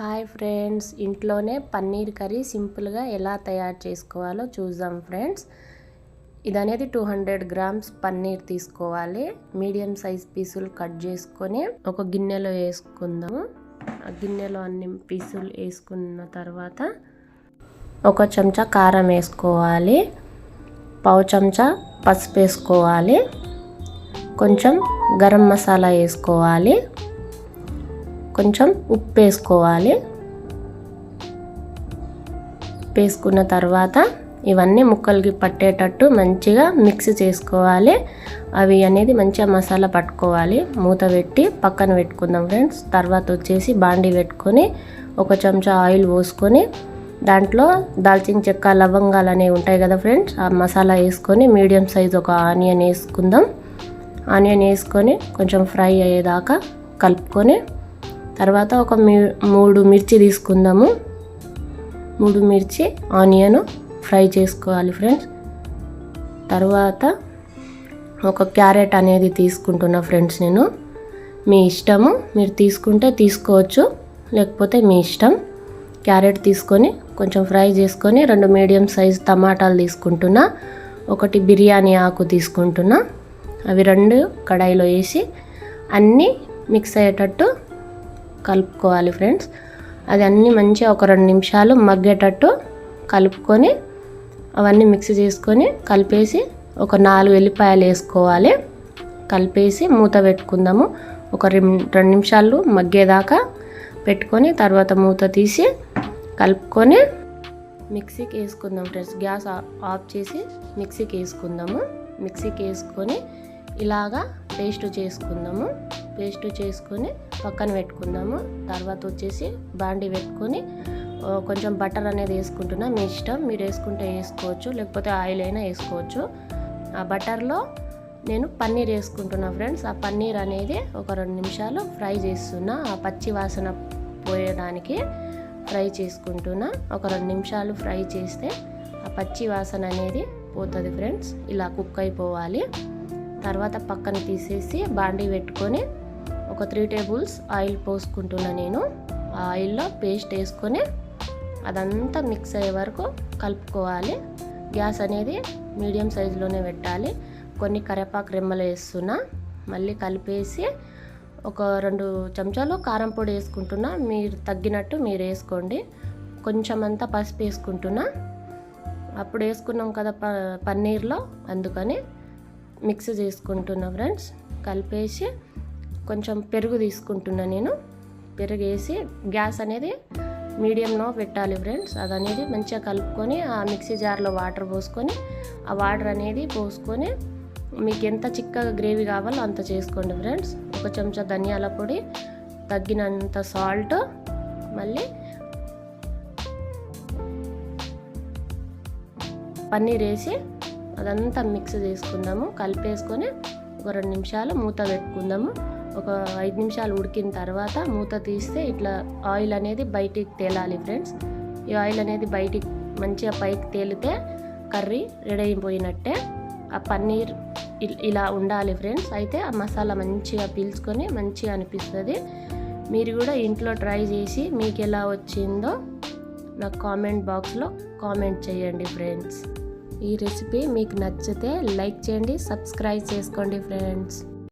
Hi friends ఇంట్లోనే paneer curry సింపుల్గా ఎలా తయారు చేసుకోవాలో చూద్దాం ఫ్రెండ్స్. ఇది అనేది టూ హండ్రెడ్ గ్రామ్స్ పన్నీర్ తీసుకోవాలి. మీడియం సైజ్ పీసులు కట్ చేసుకొని ఒక గిన్నెలో వేసుకుందాము ఆ గిన్నెలో అన్ని పీసులు వేసుకున్న తర్వాత ఒక చెంచా కారం వేసుకోవాలి. పావు చెంచా పసుపు వేసుకోవాలి. కొంచెం గరం మసాలా వేసుకోవాలి. కొంచెం ఉప్పు వేసుకోవాలి ఉప్పు వేసుకున్న తర్వాత ఇవన్నీ ముక్కలకి పట్టేటట్టు మంచిగా మిక్స్ చేసుకోవాలి. అవి అనేది మంచిగా మసాలా పట్టుకోవాలి. మూత పెట్టి పక్కన పెట్టుకుందాం ఫ్రెండ్స్. తర్వాత వచ్చేసి బాండి పెట్టుకొని ఒక చెంచా ఆయిల్ పోసుకొని దాంట్లో దాల్చిన చెక్క లవంగాలు అనేవి ఉంటాయి కదా ఫ్రెండ్స్. ఆ మసాలా వేసుకొని మీడియం సైజ్ ఒక ఆనియన్ వేసుకుందాం. ఆనియన్ వేసుకొని కొంచెం ఫ్రై అయ్యేదాకా కలుపుకొని తర్వాత ఒక మూడు మిర్చి తీసుకుందాము. మూడు మిర్చి ఆనియన్ ఫ్రై చేసుకోవాలి ఫ్రెండ్స్. తర్వాత ఒక క్యారెట్ అనేది తీసుకుంటున్నా ఫ్రెండ్స్ నేను. మీ ఇష్టము మీరు తీసుకుంటే తీసుకోవచ్చు లేకపోతే మీ ఇష్టం. క్యారెట్ తీసుకొని కొంచెం ఫ్రై చేసుకొని రెండు మీడియం సైజ్ టమాటాలు తీసుకుంటున్నా. ఒకటి బిర్యానీ ఆకు తీసుకుంటున్నా. అవి రెండు కడాయిలో వేసి అన్నీ మిక్స్ అయ్యేటట్టు కలుపుకోవాలి ఫ్రెండ్స్. అది అన్నీ మంచిగా ఒక రెండు నిమిషాలు మగ్గేటట్టు కలుపుకొని అవన్నీ మిక్స్ చేసుకొని కలిపేసి ఒక నాలుగు ఎల్లిపాయలు వేసుకోవాలి. కలిపేసి మూత పెట్టుకుందాము. ఒక రెండు నిమిషాలు మగ్గేదాకా పెట్టుకొని తర్వాత మూత తీసి కలుపుకొని మిక్సీకి వేసుకుందాం ఫ్రెండ్స్. గ్యాస్ ఆఫ్ చేసి మిక్సీకి వేసుకుందాము. మిక్సీకి వేసుకొని ఇలాగా పేస్ట్ చేసుకుందాము. పేస్ట్ చేసుకొని పక్కన పెట్టుకుందాము. తర్వాత వచ్చేసి బాండి పెట్టుకొని కొంచెం బటర్ అనేది వేసుకుంటున్నా. మీ ఇష్టం. మీరు వేసుకుంటే వేసుకోవచ్చు. లేకపోతే ఆయిల్ అయినా వేసుకోవచ్చు. ఆ బటర్లో నేను పన్నీర్ వేసుకుంటున్నా ఫ్రెండ్స్. ఆ పన్నీర్ అనేది ఒక రెండు నిమిషాలు ఫ్రై చేస్తున్నా. ఆ పచ్చి వాసన పోయడానికి ఫ్రై చేసుకుంటున్నా. ఒక రెండు నిమిషాలు ఫ్రై చేస్తే ఆ పచ్చి వాసన అనేది పోతుంది ఫ్రెండ్స్. ఇలా కుక్ అయిపోవాలి. తర్వాత పక్కన తీసేసి బాండీ పెట్టుకొని ఒక త్రీ టేబుల్స్ ఆయిల్ పోసుకుంటున్నా నేను. ఆ ఆయిల్లో పేస్ట్ వేసుకొని అదంతా మిక్స్ అయ్యే వరకు కలుపుకోవాలి. గ్యాస్ అనేది మీడియం సైజులోనే పెట్టాలి. కొన్ని కరేపాకు రెమ్మలు వేస్తున్నా. మళ్ళీ కలిపేసి ఒక రెండు చెంచాలు కారం పొడి వేసుకుంటున్నా. మీరు తగ్గినట్టు మీరు వేసుకోండి. కొంచెం అంతా పసుపు వేసుకుంటున్నా. అప్పుడు వేసుకున్నాం కదా ప పన్నీర్లో అందుకని మిక్స్ చేసుకుంటున్నా ఫ్రెండ్స్. కలిపేసి కొంచెం పెరుగు తీసుకుంటున్నా నేను. పెరుగు వేసి గ్యాస్ అనేది మీడియంలో పెట్టాలి ఫ్రెండ్స్. అది అనేది మంచిగా కలుపుకొని ఆ మిక్సీ జార్లో వాటర్ పోసుకొని ఆ వాటర్ అనేది పోసుకొని మీకు ఎంత చిక్కగా గ్రేవీ కావాలో అంత చేసుకోండి ఫ్రెండ్స్. ఒక చెంచా ధనియాల పొడి తగ్గినంత సాల్ట్ మళ్ళీ పన్నీర్ వేసి అదంతా మిక్స్ చేసుకుందాము. కలిపేసుకొని ఒక రెండు నిమిషాలు మూత పెట్టుకుందాము. ఒక ఐదు నిమిషాలు ఉడికిన తర్వాత మూత తీస్తే ఇట్లా ఆయిల్ అనేది బయటికి తేలాలి ఫ్రెండ్స్. ఈ ఆయిల్ అనేది బయటికి మంచిగా పైకి తేలితే కర్రీ రెడీ అయిపోయినట్టే. ఆ పన్నీర్ ఇలా ఉండాలి ఫ్రెండ్స్. అయితే ఆ మసాలా మంచిగా పీల్చుకొని మంచిగా అనిపిస్తుంది. మీరు కూడా ఇంట్లో ట్రై చేసి మీకు ఎలా వచ్చిందో నాకు కామెంట్ బాక్స్లో కామెంట్ చేయండి ఫ్రెండ్స్. ఈ రెసిపీ మీకు నచ్చితే లైక్ చేయండి సబ్స్క్రైబ్ చేసుకోండి ఫ్రెండ్స్.